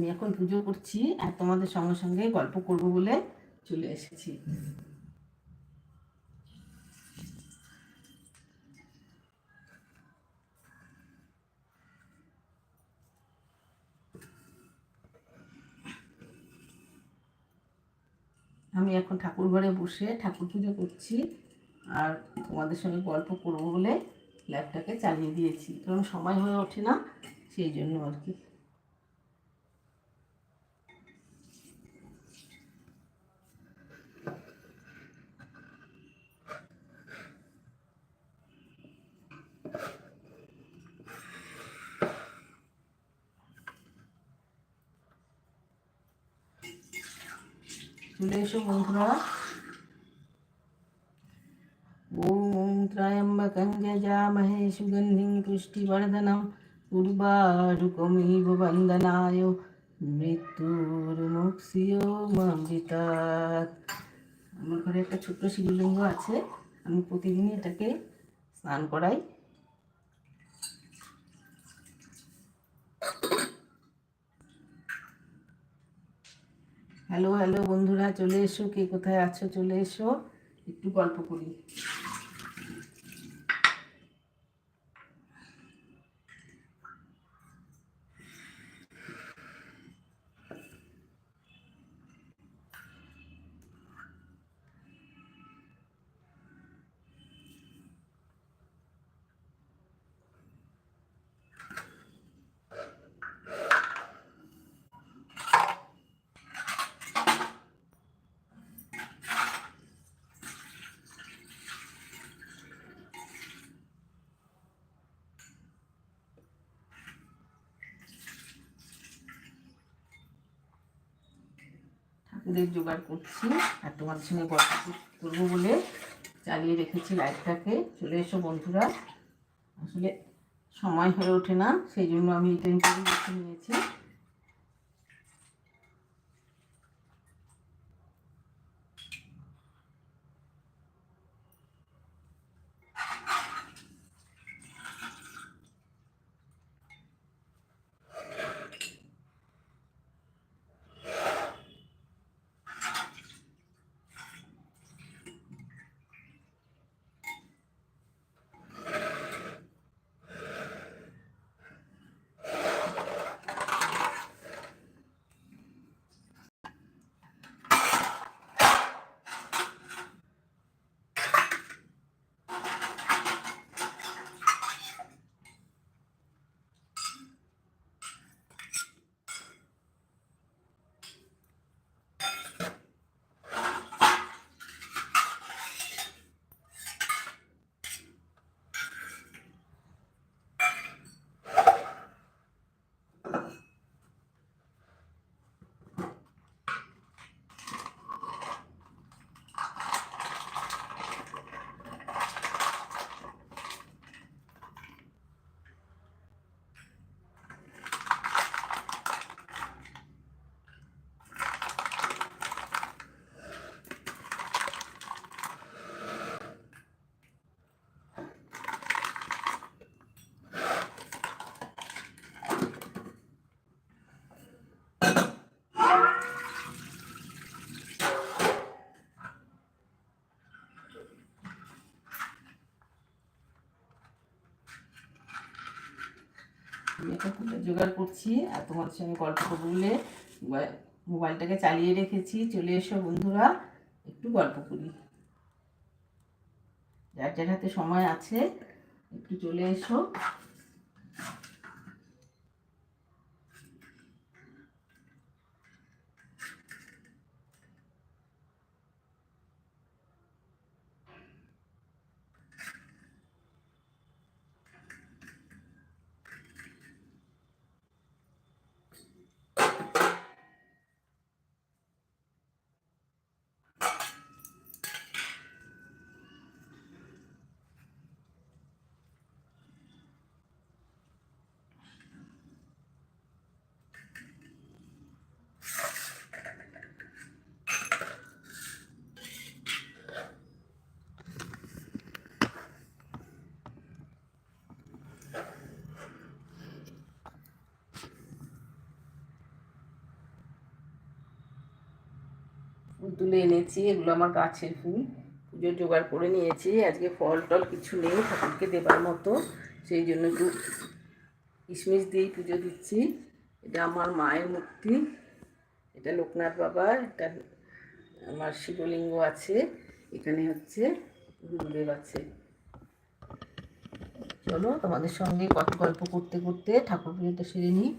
আমি এখন পুজো করছি আর তোমাদের সঙ্গে সঙ্গে গল্প করব বলে চলে এসেছি। আমি এখন ঠাকুর ঘরে বসে ঠাকুর পুজো করছি আর তোমাদের সঙ্গে গল্প করব বলে ল্যাপটাকে চালিয়ে দিয়েছি। কারণ সময় হয়ে ওঠে না, সেই জন্য আর কি চলে এসো বন্ধুরা ওম ত্রয়ম্বকং যজামহে সুগন্ধিং পুষ্টিবর্ধনম উর্বারুকমিব বন্দনায় মৃত্যুর্মুক্ষিও মৃতাত আমার ঘরে একটা ছোট্ট শিবলিঙ্গ আছে আমি প্রতিদিনই এটাকে স্নান করাই হ্যালো হ্যালো বন্ধুরা চলে এসো। কে কোথায় আছো? চলে এসো। একটু গল্প করি। ঠাকুরের জোগাড় করছি আর তোমার সঙ্গে গল্প করব বলে চালিয়ে রেখেছি লাইটটাকে চলে এসো বন্ধুরা। আসলে সময় হয়ে ওঠে না, সেই জন্য আমি বেছে নিয়েছি। জোগাড় করছি আর তোমাদের সঙ্গে গল্প করব বলে মোবাইলটাকে চালিয়ে রেখেছি। চলে এসো বন্ধুরা, একটু গল্প করি। যার যার হাতে সময় আছে, একটু চলে এসো। তুলে এনেছি, এগুলো আমার গাছের ফুল। পুজোর জোগাড় করে নিয়েছি, আজকে ফল টল কিছু নেই ঠাকুরকে দেবার মতো, সেই জন্য একটু কিশমিশ দিয়েই পুজো দিচ্ছি। এটা আমার মায়ের মূর্তি, এটা লোকনাথ বাবা এটা আমার শিবলিঙ্গ আছে, এখানে হচ্ছে গুরুদেব আছে। চলো তোমাদের সঙ্গে কত গল্প করতে করতে ঠাকুর পুজোটা সেরে নিই।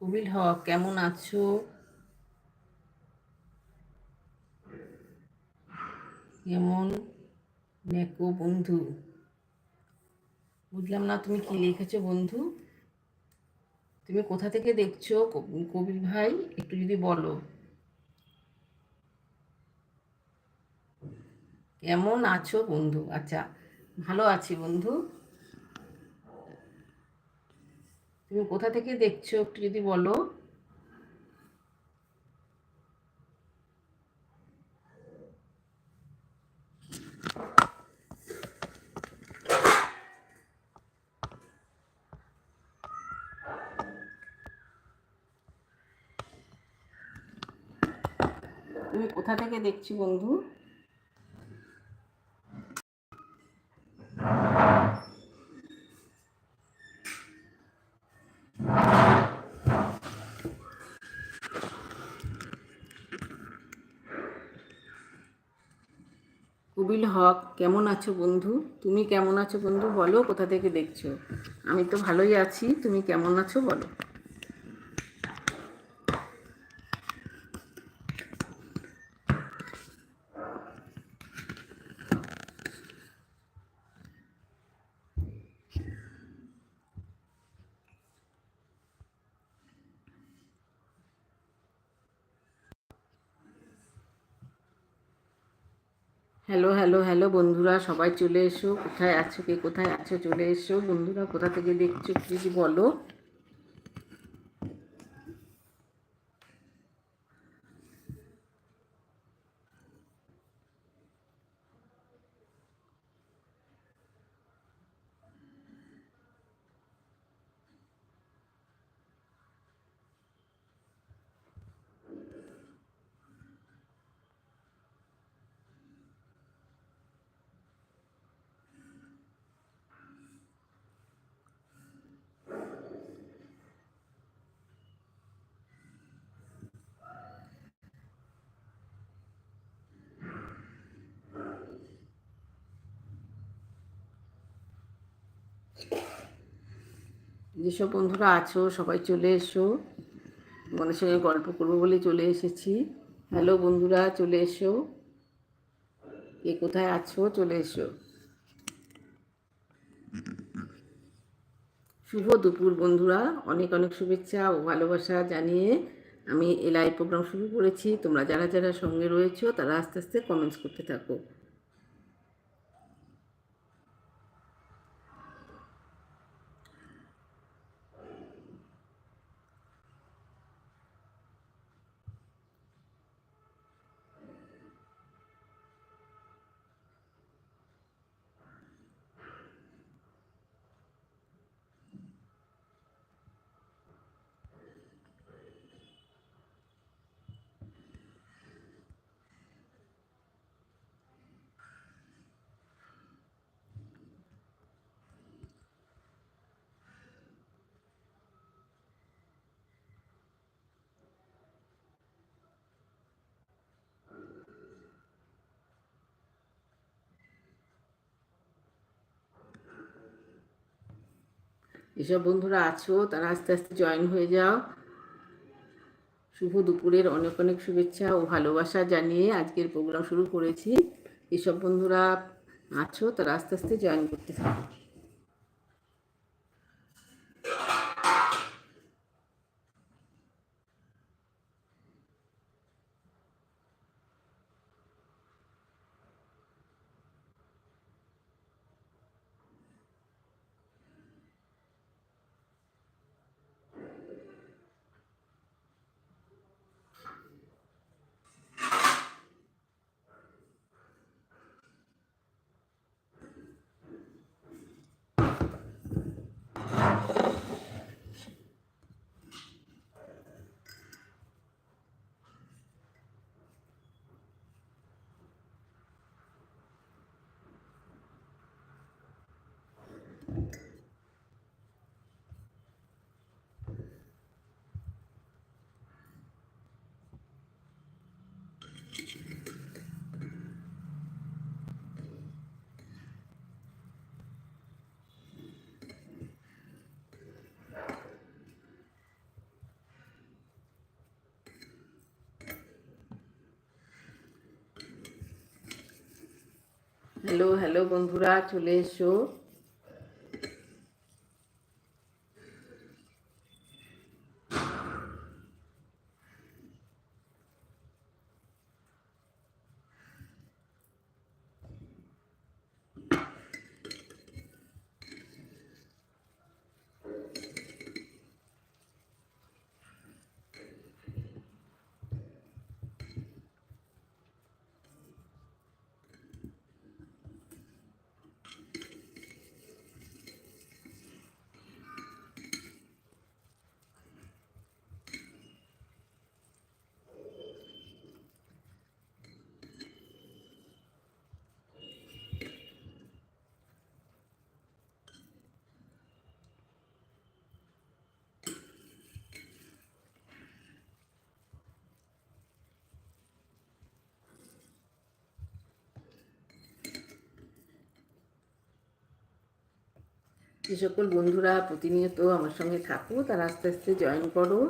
কবির হক কেমন আছো? কেমন? নেকো বন্ধু। বুঝলাম না তুমি কি লিখেছো বন্ধু? তুমি কোথা থেকে দেখছ কবির ভাই? একটু যদি বলো। কেমন আছো বন্ধু? আচ্ছা ভালো আছি বন্ধু। তুমি কোথা থেকে দেখছ একটু যদি বলো? তুমি কোথা থেকে দেখছি বন্ধু? কবিল হক, কেমন আছো বন্ধু? তুমি কেমন আছো বন্ধু? বলো, কোথা থেকে দেখছ? আমি তো ভালোই আছি। তুমি কেমন আছো বলো? হ্যালো হ্যালো হ্যালো বন্ধুরা, সবাই চলে এসো। কোথায় আছো, কে কোথায় আছো, চলে এসো। বন্ধুরা, কোথা থেকে দেখছ প্লিজ বলো? যেসব বন্ধুরা আছো, সবাই চলে এসো। তোমাদের সঙ্গে গল্প করব বলে চলে এসেছি। হ্যালো বন্ধুরা, চলে এসো। কে কোথায় আছো, চলে এসো। শুভ দুপুর বন্ধুরা, অনেক অনেক শুভেচ্ছা ও ভালোবাসা জানিয়ে আমি এই লাইভ প্রোগ্রাম শুরু করেছি। তোমরা যারা যারা সঙ্গে রয়েছো, তারা আস্তে আস্তে কমেন্টস করতে থাকো। যেসব বন্ধুরা আছো, তারা আস্তে আস্তে জয়েন হয়ে যাও। শুভ দুপুরের অনেক অনেক শুভেচ্ছা ও ভালোবাসা জানিয়ে আজকের প্রোগ্রাম শুরু করেছি। এসব বন্ধুরা আছো, তারা আস্তে আস্তে জয়েন করতে থাকো। হ্যালো হ্যালো বন্ধুরা চলে এসো। যে সকল বন্ধুরা প্রতিনিয়ত আমার সঙ্গে থাকো তারা আস্তে আস্তে জয়েন করো।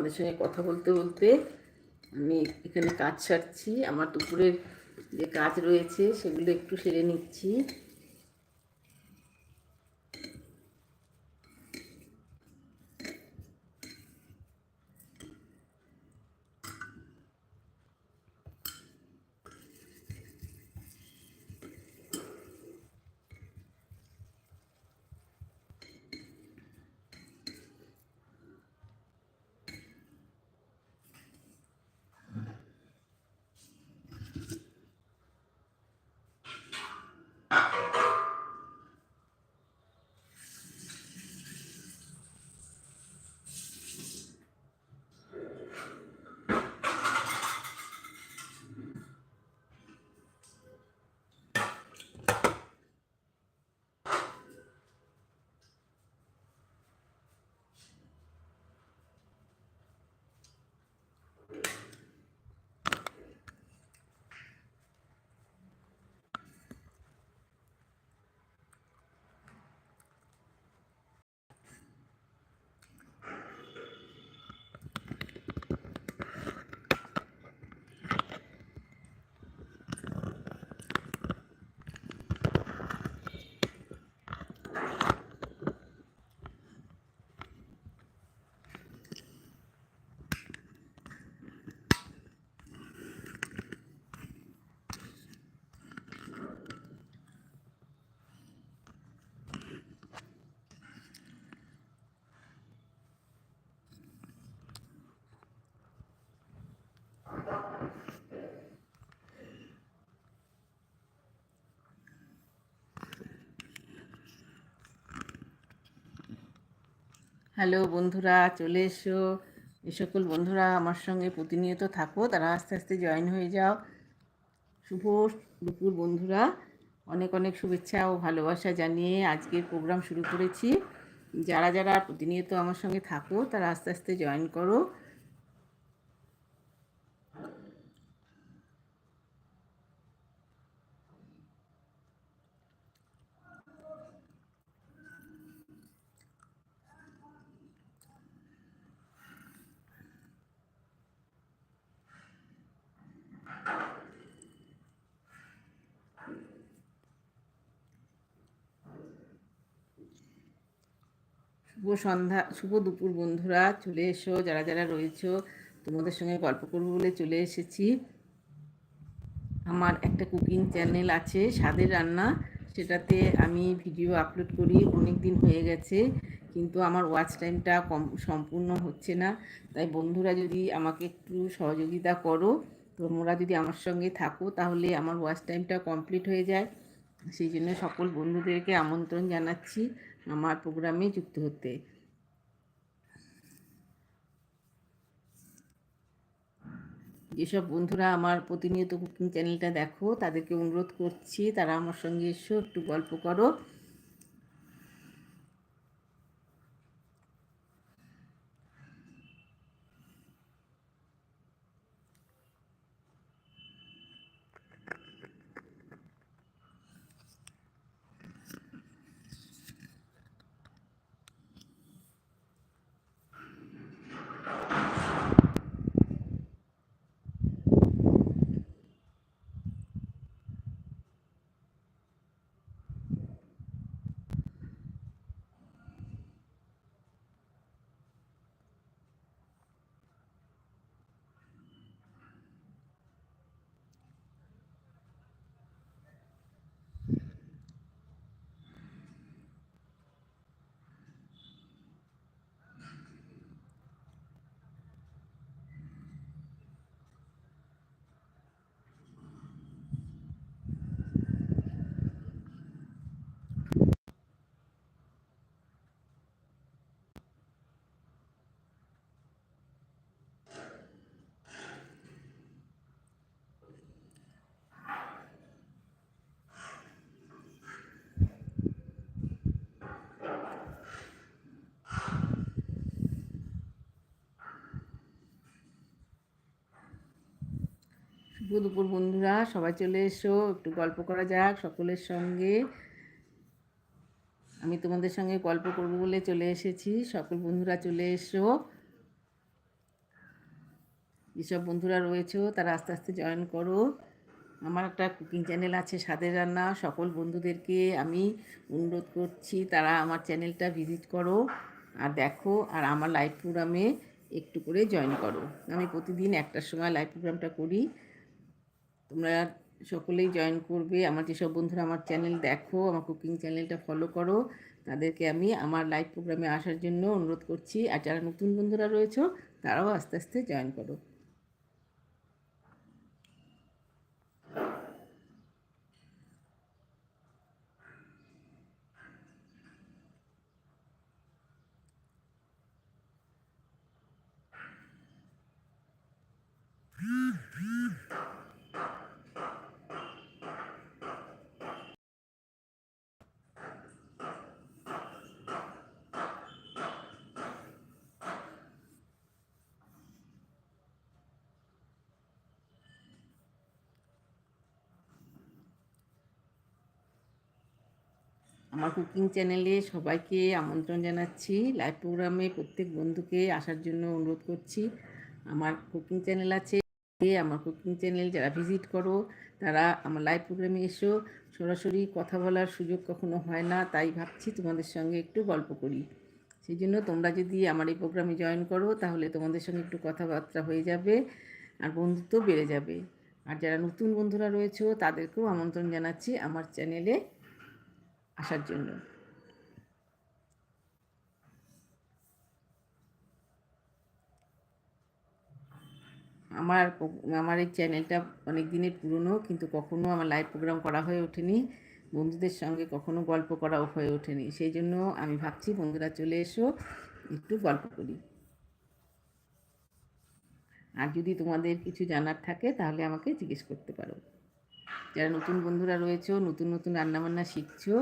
তোমাদের সঙ্গে কথা বলতে বলতে আমি এখানে কাজ সারছি। আমার দুপুরের যে কাজ রয়েছে সেগুলো একটু সেরে নিচ্ছি। হ্যালো বন্ধুরা, চলে এসো। এ সকল বন্ধুরা আমার সঙ্গে প্রতিনিয়ত থাকো, তারা আস্তে আস্তে জয়েন হয়ে যাও। শুভ দুপুর বন্ধুরা। অনেক অনেক শুভেচ্ছা ও ভালোবাসা জানিয়ে আজকের প্রোগ্রাম শুরু করেছি। যারা যারা প্রতিনিয়ত আমার সঙ্গে থাকো, তারা আস্তে আস্তে জয়েন করো শুভ সন্ধ্যা, শুভ দুপুর বন্ধুরা, চলে এসো, যারা যারা রয়েছ, তোমাদের সঙ্গে গল্প করব বলে চলে এসেছি। আমার একটা কুকিং চ্যানেল আছে, স্বাদের রান্না। সেটাতে আমি ভিডিও আপলোড করি অনেক দিন হয়ে গেছে, কিন্তু আমার ওয়াচ টাইমটা কম, সম্পূর্ণ হচ্ছে না। তাই বন্ধুরা যদি আমাকে একটু সহযোগিতা করো, তোমরা যদি আমার সঙ্গে থাকো, তাহলে আমার ওয়াচ টাইমটা কমপ্লিট হয়ে যায়। সেই জন্য সকল বন্ধুদেরকে আমন্ত্রণ জানাচ্ছি। আমার প্রোগ্রামে যুক্ত হতে। যেসব বন্ধুরা আমার প্রতিনিয়ত কুকিং চ্যানেলটা দেখো, তাদেরকে অনুরোধ করছি, তারা আমার সঙ্গে এসো, একটু গল্প করো। শুভ দুপুর বন্ধুরা, সবাই চলে এসো, একটু গল্প করা যাক সকলের সঙ্গে। আমি তোমাদের সঙ্গে গল্প করব বলে চলে এসেছি, সকল বন্ধুরা চলে এসো। যেসব বন্ধুরা রয়েছো, তারা আস্তে আস্তে জয়েন করো। আমার একটা কুকিং চ্যানেল আছে, স্বাদের রান্না, সকল বন্ধুদেরকে আমি অনুরোধ করছি, তারা আমার চ্যানেলটা ভিজিট করো আর দেখো, আর আমার লাইভ প্রোগ্রামে একটু করে জয়েন করো। আমি প্রতিদিন একটার সময় লাইভ প্রোগ্রামটা করি। তোমরা সকলেই জয়েন করবে। আমার যেসব বন্ধুরা আমার চ্যানেল দেখো, আমার কুকিং চ্যানেলটা ফলো করো। তাদেরকে আমি আমার লাইভ প্রোগ্রামে আসার জন্য অনুরোধ করছি। আর যারা নতুন বন্ধুরা রয়েছে, তারাও আস্তে আস্তে জয়েন করো। আমার কুকিং চ্যানেলে সবাইকে আমন্ত্রণ জানাচ্ছি। লাইভ প্রোগ্রামে প্রত্যেক বন্ধুকে আসার জন্য অনুরোধ করছি। আমার কুকিং চ্যানেল আছে। আমার কুকিং চ্যানেল যারা ভিজিট করো, তারা আমার লাইভ প্রোগ্রামে এসো। সরাসরি কথা বলার সুযোগ কখনো হয় না, তাই ভাবছি তোমাদের সঙ্গে একটু গল্প করি। সেই জন্য তোমরা যদি আমার এই প্রোগ্রামে জয়েন করো, তাহলে তোমাদের সঙ্গে একটু কথাবার্তা হয়ে যাবে আর বন্ধুত্ব বেড়ে যাবে। আর যারা নতুন বন্ধুরা রয়েছে, তাদেরকেও আমন্ত্রণ জানাচ্ছি আমার চ্যানেলে। আসার জন্য। আমার আমার এই চ্যানেলটা অনেক দিনের পুরনো, কিন্তু কখনো আমার লাইভ প্রোগ্রাম করা হয়ে ওঠেনি। বন্ধুদের সঙ্গে কখনো গল্প করা হয়ে ওঠেনি। সেই জন্য আমি ভাবছি, বন্ধুরা চলে এসো, একটু গল্প করি। আর যদি তোমাদের কিছু জানার থাকে, তাহলে আমাকে জিজ্ঞেস করতে পারো। যারা নতুন বন্ধুরা রয়েছে, নতুন নতুন রান্নাবান্না শিখছো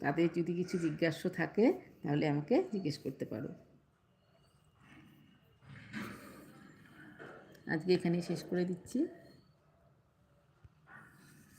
তাদের যদি কিছু জিজ্ঞাস্য থাকে, তাহলে আমাকে জিজ্ঞেস করতে পারো। আজকে এখানে শেষ করে দিচ্ছি।